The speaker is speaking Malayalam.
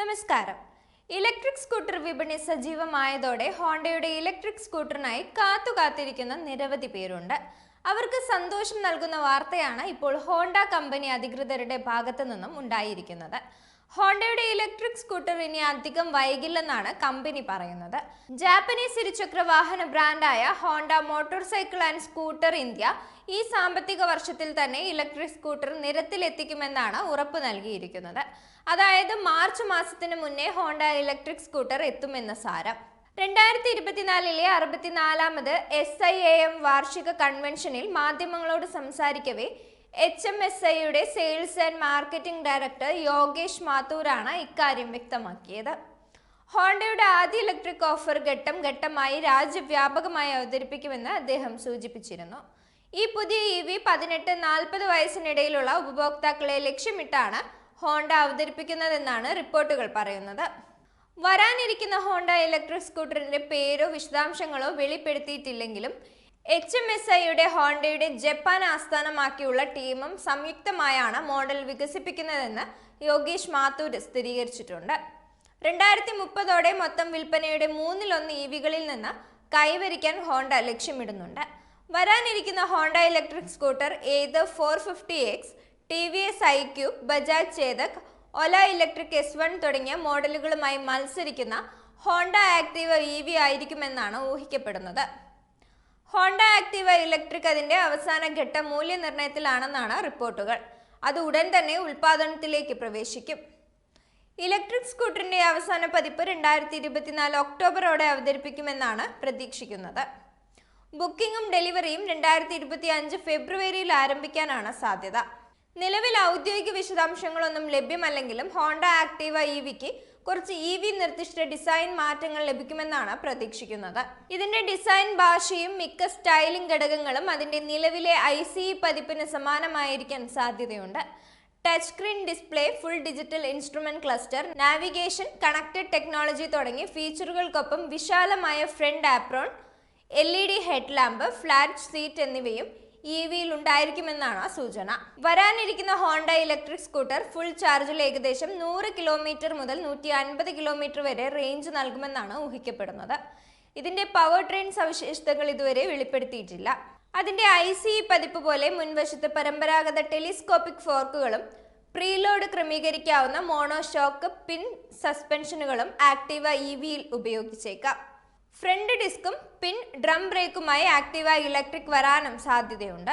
നമസ്കാരം. ഇലക്ട്രിക് സ്കൂട്ടർ വിപണി സജീവമായതോടെ ഹോണ്ടയുടെ ഇലക്ട്രിക് സ്കൂട്ടറിനായി കാത്തു കാത്തിരിക്കുന്ന നിരവധി പേരുണ്ട്. അവർക്ക് സന്തോഷം നൽകുന്ന വാർത്തയാണ് ഇപ്പോൾ ഹോണ്ട കമ്പനി അധികൃതരുടെ ഭാഗത്തു നിന്നും ഉണ്ടായിരിക്കുന്നത്. ഹോണ്ടയുടെ ഇലക്ട്രിക് സ്കൂട്ടർ ഇനി അധികം വൈകില്ലെന്നാണ് കമ്പനി പറയുന്നത്. ജാപ്പനീസ് ഇരുചക്ര വാഹന ബ്രാൻഡായ Honda motorcycle and scooter India ഈ സാമ്പത്തിക വർഷത്തിൽ തന്നെ ഇലക്ട്രിക് സ്കൂട്ടർ നിരത്തിലെത്തിക്കുമെന്നാണ് ഉറപ്പ് നൽകിയിരിക്കുന്നത്. അതായത് മാർച്ച് മാസത്തിന് മുന്നേ ഹോണ്ട ഇലക്ട്രിക് സ്കൂട്ടർ എത്തുമെന്ന സാരം. രണ്ടായിരത്തി ഇരുപത്തിനാലിലെ അറുപത്തിനാലാമത് എസ് ഐ എ എം വാർഷിക കൺവെൻഷനിൽ മാധ്യമങ്ങളോട് സംസാരിക്കവേ എച്ച് എം എസ് ഐയുടെ sales and marketing director Yogesh മാത്തൂരാണ് ഇക്കാര്യം വ്യക്തമാക്കിയത്. ഹോണ്ടയുടെ ആദ്യ ഇലക്ട്രിക് ഓഫർ ഘട്ടം ഘട്ടമായി രാജ്യവ്യാപകമായി അവതരിപ്പിക്കുമെന്ന് അദ്ദേഹം സൂചിപ്പിച്ചിരുന്നു. ഈ പുതിയ ഇ വി പതിനെട്ട് നാൽപ്പത് വയസ്സിനിടയിലുള്ള ഉപഭോക്താക്കളെ ലക്ഷ്യമിട്ടാണ് ഹോണ്ട അവതരിപ്പിക്കുന്നതെന്നാണ് റിപ്പോർട്ടുകൾ പറയുന്നത്. വരാനിരിക്കുന്ന ഹോണ്ട ഇലക്ട്രിക് സ്കൂട്ടറിന്റെ പേരോ വിശദാംശങ്ങളോ വെളിപ്പെടുത്തിയിട്ടില്ലെങ്കിലും എച്ച് എം എസ് ഐയുടെ ഹോണ്ടയുടെ ജപ്പാൻ ആസ്ഥാനമാക്കിയുള്ള ടീമും സംയുക്തമായാണ് മോഡൽ വികസിപ്പിക്കുന്നതെന്ന് യോഗേഷ് മാത്തൂര് സ്ഥിരീകരിച്ചിട്ടുണ്ട്. രണ്ടായിരത്തി മുപ്പതോടെ മൊത്തം വിൽപ്പനയുടെ മൂന്നിലൊന്ന് ഇ വികളിൽ നിന്ന് കൈവരിക്കാൻ ഹോണ്ട ലക്ഷ്യമിടുന്നുണ്ട്. വരാനിരിക്കുന്ന Honda electric scooter Ather four fifty X T V S I cube Bajaj Chetak Ola electric S one തുടങ്ങിയ മോഡലുകളുമായി മത്സരിക്കുന്ന ഹോണ്ട ആക്റ്റീവ് ഇ വി ആയിരിക്കുമെന്നാണ് ഊഹിക്കപ്പെടുന്നത്. ഹോണ്ട ആക്റ്റീവ ഇലക്ട്രിക് അതിന്റെ അവസാന ഘട്ട മൂല്യനിർണയത്തിലാണെന്നാണ് റിപ്പോർട്ടുകൾ. അത് ഉടൻ തന്നെ ഉൽപാദനത്തിലേക്ക് പ്രവേശിക്കും. ഇലക്ട്രിക് സ്കൂട്ടറിന്റെ അവസാന പതിപ്പ് രണ്ടായിരത്തി ഇരുപത്തിനാല് ഒക്ടോബറോടെ അവതരിപ്പിക്കുമെന്നാണ് പ്രതീക്ഷിക്കുന്നത്. ബുക്കിംഗും ഡെലിവറിയും രണ്ടായിരത്തി ഇരുപത്തി അഞ്ച് ഫെബ്രുവരിയിൽ ആരംഭിക്കാനാണ് സാധ്യത. നിലവിൽ ഔദ്യോഗിക വിശദാംശങ്ങളൊന്നും ലഭ്യമല്ലെങ്കിലും ഹോണ്ട ആക്ടീവ ഇ വിക്ക് കുറച്ച് ഇ വി നിർദ്ദിഷ്ട ഡിസൈൻ മാറ്റങ്ങൾ ലഭിക്കുമെന്നാണ് പ്രതീക്ഷിക്കുന്നത്. ഇതിന്റെ ഡിസൈൻ ഭാഷയും മിക്ക സ്റ്റൈലിംഗ് ഘടകങ്ങളും അതിന്റെ നിലവിലെ ഐ സി ഇ പതിപ്പിന് സമാനമായിരിക്കാൻ സാധ്യതയുണ്ട്. Touch screen display full digital instrument cluster navigation connected technology തുടങ്ങി ഫീച്ചറുകൾക്കൊപ്പം വിശാലമായ front apron L E D head lamp flat seat എന്നിവയും ഇ വിയിൽ ഉണ്ടായിരിക്കുമെന്നാണ് സൂചന. വരാനിരിക്കുന്ന ഹോണ്ട ഇലക്ട്രിക് സ്കൂട്ടർ ഫുൾ ചാർജിൽ ഏകദേശം നൂറ് കിലോമീറ്റർ മുതൽ നൂറ്റി അൻപത് കിലോമീറ്റർ വരെ റേഞ്ച് നൽകുമെന്നാണ് ഊഹിക്കപ്പെടുന്നത്. ഇതിന്റെ പവർ ട്രെയിൻ സവിശേഷതകൾ ഇതുവരെ വെളിപ്പെടുത്തിയിട്ടില്ല. അതിന്റെ ഐ സി പതിപ്പ് പോലെ മുൻവശത്ത് പരമ്പരാഗത ടെലിസ്കോപ്പിക് ഫോർക്കുകളും പ്രീലോഡ് ക്രമീകരിക്കാവുന്ന മോണോഷോക്ക് പിൻ സസ്പെൻഷനുകളും ആക്ടീവ ഇ വിയിൽ ഉപയോഗിച്ചേക്കാം. ഫ്രണ്ട് ഡിസ്കും പിൻ ഡ്രം ബ്രേക്കുമായി ആക്റ്റീവ ഇലക്ട്രിക് വരാനും സാധ്യതയുണ്ട്.